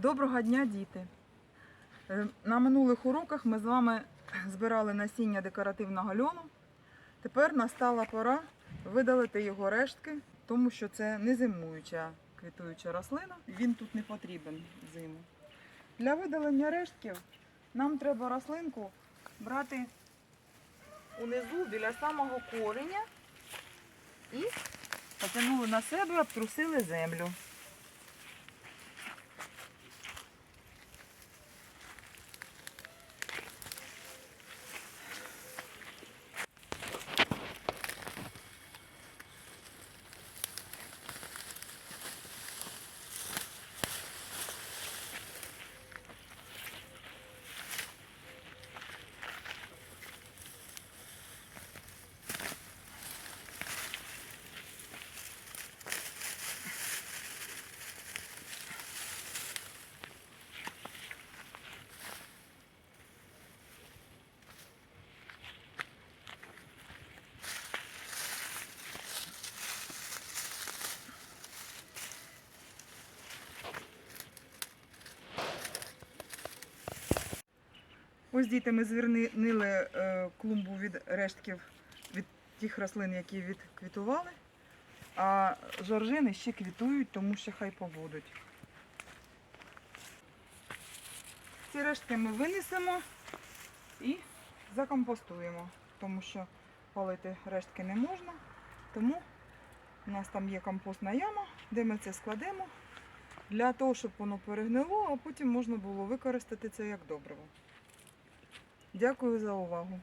Доброго дня, діти! Е, На минулих уроках ми з вами збирали насіння декоративного льону. Тепер настала пора видалити його рештки, тому що це не зимуюча квітуюча рослина. Він тут не потрібен зиму. Для видалення рештків нам треба рослинку брати унизу біля самого кореня і потягнули на себе, обтрусили землю. Ось діти ми звільнили е, клумбу від рештків від тих рослин, які відквітували. А жоржини ще квітують, тому що хай побудуть. Ці рештки ми винесемо і закомпостуємо, тому що палити рештки не можна. Тому у нас там є компостна яма, де ми це складемо для того, щоб воно перегнило, а потім можна було використати це як добриво. Дякую за увагу.